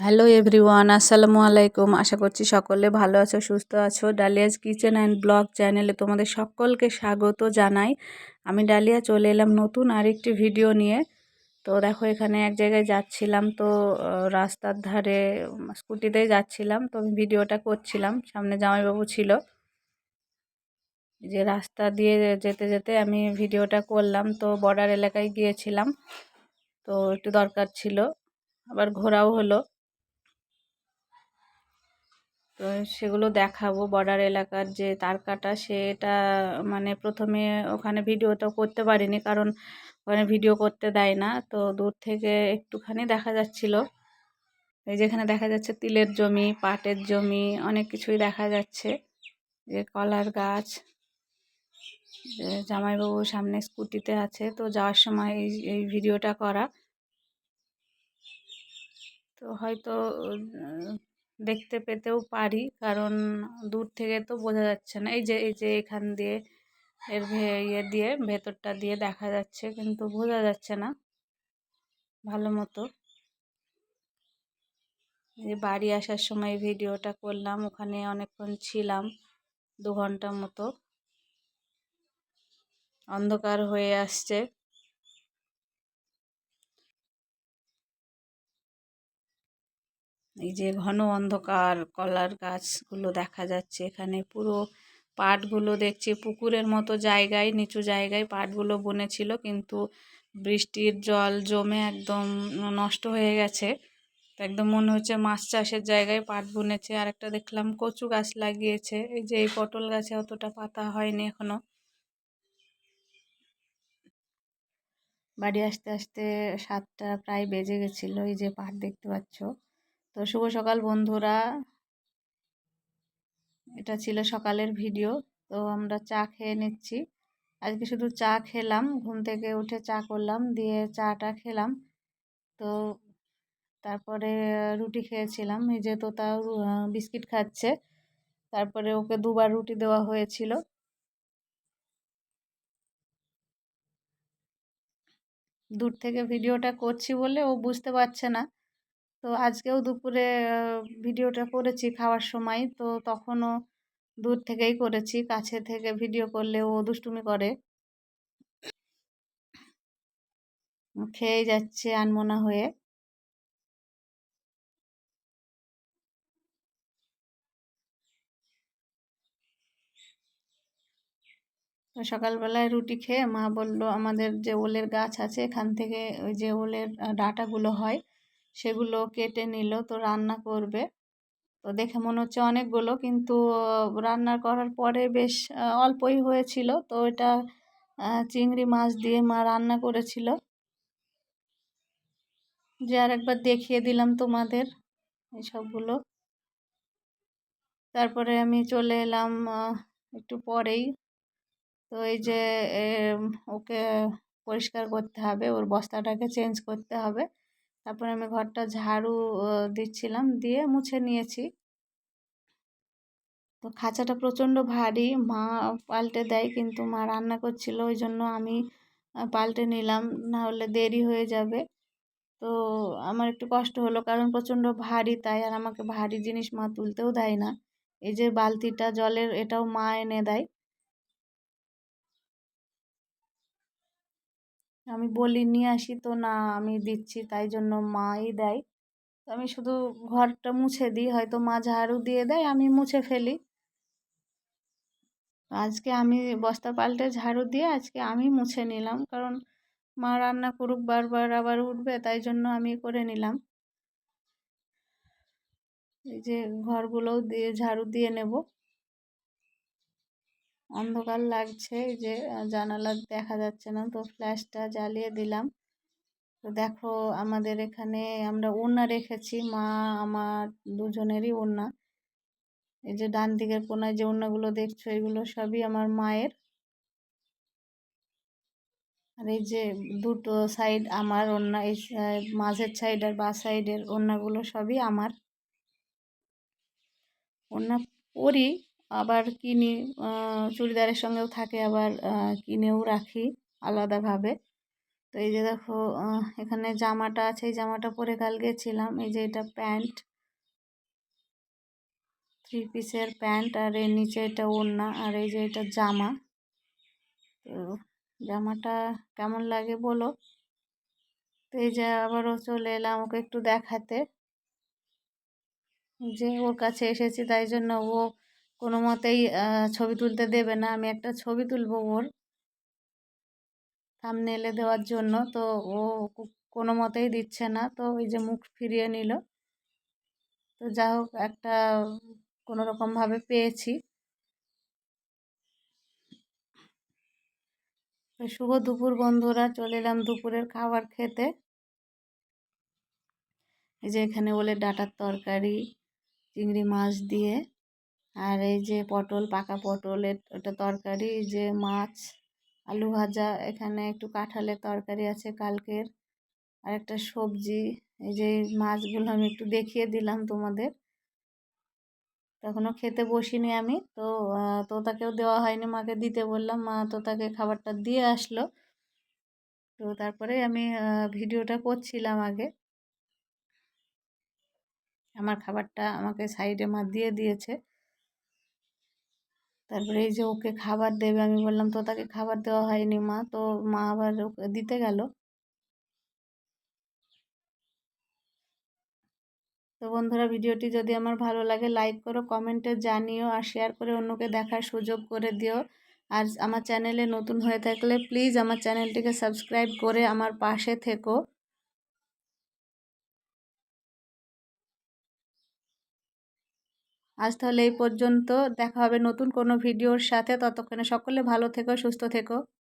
Hello everyone আসসালামু আলাইকুম আশা করছি সকলে ভালো আছো, সুস্থ আছো। ডালিয়াজ কিচেন অ্যান্ড ব্লগ চ্যানেলে তোমাদের সকলকে স্বাগত জানাই। আমি ডালিয়া চলে এলাম নতুন আরেকটি ভিডিও নিয়ে। তো দেখো, এখানে এক জায়গায় যাচ্ছিলাম। তো রাস্তার ধারে স্কুটিতেই যাচ্ছিলাম। তো আমি ভিডিওটা করছিলাম। সামনে জামাইবাবু ছিল। যে রাস্তা দিয়ে যেতে যেতে আমি ভিডিওটা করলাম। তো বর্ডার এলাকায় গিয়েছিলাম। তো একটু দরকার ছিল। আবার ঘোরাও হলো। তো সেগুলো দেখাবো বর্ডার এলাকার যে তার কাটা, সেটা মানে প্রথমে ওখানে ভিডিওটা করতে পারিনি কারণ ওখানে ভিডিও করতে দেয় না। তো দূর থেকে একটুখানি দেখা যাচ্ছিল। এই যেখানে দেখা যাচ্ছে তিলের জমি, পাটের জমি, অনেক কিছুই দেখা যাচ্ছে। যে কলার গাছ জামাইবাবু সামনে স্কুটিতে আছে, তো যাওয়ার সময় এই এই ভিডিওটা করা। তো হয়তো দেখতে পেতেও পারি। কারণ দূর থেকে তো বোঝা যাচ্ছে না। এই যে এই যে এখান দিয়ে, এর ইয়ে দিয়ে, ভেতরটা দিয়ে দেখা যাচ্ছে, কিন্তু বোঝা যাচ্ছে না। ভালো মতো। এই বাড়ি আসার সময় ভিডিওটা করলাম, ওখানে অনেকক্ষণ ছিলাম, দু ঘণ্টা মতো। অন্ধকার হয়ে আসছে। এই যে ঘন অন্ধকার, কলার গাছগুলো দেখা যাচ্ছে এখানে। পুরো পাটগুলো দেখছি, পুকুরের মতো জায়গায়, নিচু জায়গায় পাটগুলো বনেছিল, কিন্তু বৃষ্টির জল জমে একদম নষ্ট হয়ে গেছে। একদম মনে হচ্ছে মাছ চাষের জায়গায় পাট বুনেছে। আর একটা দেখলাম, কচু গাছ লাগিয়েছে। এই যে এই পটল গাছে অতটা পাতা হয়নি এখনও। বাড়ি আসতে আসতে সাতটা প্রায় বেজে গেছিল, এই যে পাট দেখতে পাচ্ছ। তো শুভ সকাল বন্ধুরা। এটা ছিল সকালের ভিডিও। তো আমরা চা খেয়ে নিচ্ছি। আজকে শুধু চা খেলাম, ঘুম থেকে উঠে চা করলাম, দিয়ে চাটা খেলাম। তো তারপরে রুটি খেয়েছিলাম। এই যে তো তাও বিস্কিট খাচ্ছে। তারপরে ওকে দুবার রুটি দেওয়া হয়েছিল। দূর থেকে ভিডিওটা করছি বলে ও বুঝতে পারছে না। তো আজকেও দুপুরে ভিডিওটা করেছি খাওয়ার সময়। তো তখনও দূর থেকেই করেছি, কাছে থেকে ভিডিও করলে ও দুষ্টুমি করে। খেয়ে যাচ্ছে আনমোনা হয়ে। সকালবেলায় রুটি খেয়ে মা বলল, আমাদের যে ওলের গাছ আছে এখান থেকে ওই যে ওলের ডাটাগুলো হয় সেগুলো কেটে নিল, তো রান্না করবে। তো দেখে মনে হচ্ছে অনেকগুলো, কিন্তু রান্না করার পরে বেশ অল্পই হয়েছিল। তো এটা চিংড়ি মাছ দিয়ে মা রান্না করেছিল। যে আর একবার দেখিয়ে দিলাম তোমাদের এসবগুলো। তারপরে আমি চলে এলাম একটু পরেই। তো এই যে ওকে পরিষ্কার করতে হবে, ওর বস্তাটাকে চেঞ্জ করতে হবে। তারপরে আমি ঘরটা ঝাড়ু দিচ্ছিলাম, দিয়ে মুছে নিয়েছি। তো খাঁচাটা প্রচণ্ড ভারী, মা পাল্টে দেয়, কিন্তু মা রান্না করছিল, ওই জন্য আমি পাল্টে নিলাম, না হলে দেরি হয়ে যাবে। তো আমার একটু কষ্ট হলো, কারণ প্রচণ্ড ভারী তাই, আর আমাকে ভারী জিনিস মা তুলতেও দেয় না। এই যে বালতিটা, জলের, এটাও মা এনে দেয়। আমি বলি, নিয়ে আসি তো না, আমি দিচ্ছি। তাই জন্য মাই দেয়। তো আমি শুধু ঘরটা মুছে দিই, হয়তো মা ঝাড়ু দিয়ে দেয়, আমি মুছে ফেলি। আজকে আমি বস্তা পাল্টে ঝাড়ু দিয়ে আজকে আমি মুছে নিলাম, কারণ মা রান্না করুক, বারবার আবার উঠবে, তাই জন্য আমি করে নিলাম। এই যে ঘরগুলোও দিয়ে ঝাড়ু দিয়ে নেব। অন্ধকার লাগছে যে জানালা দেখা যাচ্ছে না, তো ফ্ল্যাশটা জ্বালিয়ে দিলাম। তো দেখো, আমাদের এখানে আমরা ওড়না রেখেছি, মা, আমার দুজনেরই ওড়না। এই যে ডান দিকের কোনায় যে ওড়নাগুলো দেখছ, এগুলো সবই আমার মায়ের। আর এই যে দুটো সাইড আমার ওড়না, এই মাঝের সাইড আর বা সাইডের ওড়নাগুলো সবই আমার। ওড়না পরি আবার কিনি চুড়িদারের সঙ্গেও থাকে আবার কিনেও রাখি আলাদাভাবে। তো এই যে দেখো এখানে জামাটা আছে, এই জামাটা পরে কাল গেছিলাম, এই যে এটা প্যান্ট। থ্রি পিসের প্যান্ট আর এর নিচে এটা ওড়না আর এই যে এটা জামা। তো জামাটা কেমন লাগে বলো? তো এই যে আবারও চলে এলাম ওকে একটু দেখাতে। যে ওর কাছে এসেছি, তাই জন্য ও কোনো মতেই ছবি তুলতে দেবে না। আমি একটা ছবি তুলবো ওর থামনেলে দেওয়ার জন্য। তো ও কোনো মতেই দিচ্ছে না। তো ওই যে মুখ ফিরিয়ে নিল। তো যা হোক, একটা কোনো রকমভাবে পেয়েছি। শুভ দুপুর বন্ধুরা, চলে এলাম দুপুরের খাবার খেতে। এই যে এখানে বলে ডাটার তরকারি, চিংড়ি মাছ দিয়ে। আর এই যে পটল পাকা পটলের ওটা তরকারি যে মাছ আলু ভাজা এখানে একটু কাঁঠালের তরকারি আছে কালকের। আর একটা সবজি এই যে মাছগুলো আমি একটু দেখিয়ে দিলাম তোমাদের। তখনও খেতে বসিনি আমি তো আহ, তোতাকেও দেওয়া হয়নি মাকে দিতে বললাম মা তোতাকে খাবারটা দিয়ে আসলো। তো তারপরে আমি ভিডিওটা করছিলাম আগে। আমার খাবারটা আমাকে সাইডে মা দিয়ে দিয়েছে। তারপরে এই যে ওকে খাবার দেবে, আমি বললাম, তো তাকে খাবার দেওয়া হয়নি মা। তো মা আবার ওকে দিতে গেল। তো বন্ধুরা, ভিডিওটি যদি আমার ভালো লাগে, লাইক করো, কমেন্টে জানিও আর শেয়ার করে অন্যকে দেখার সুযোগ করে দিও। আর আমার চ্যানেলে নতুন হয়ে থাকলে প্লিজ আমার চ্যানেলটিকে সাবস্ক্রাইব করে আমার পাশে থেকো। আজ তাহলে এই পর্যন্ত। দেখা হবে নতুন কোনো ভিডিওর সাথে। ততক্ষণে সকলে ভালো থেকো, সুস্থ থেকো।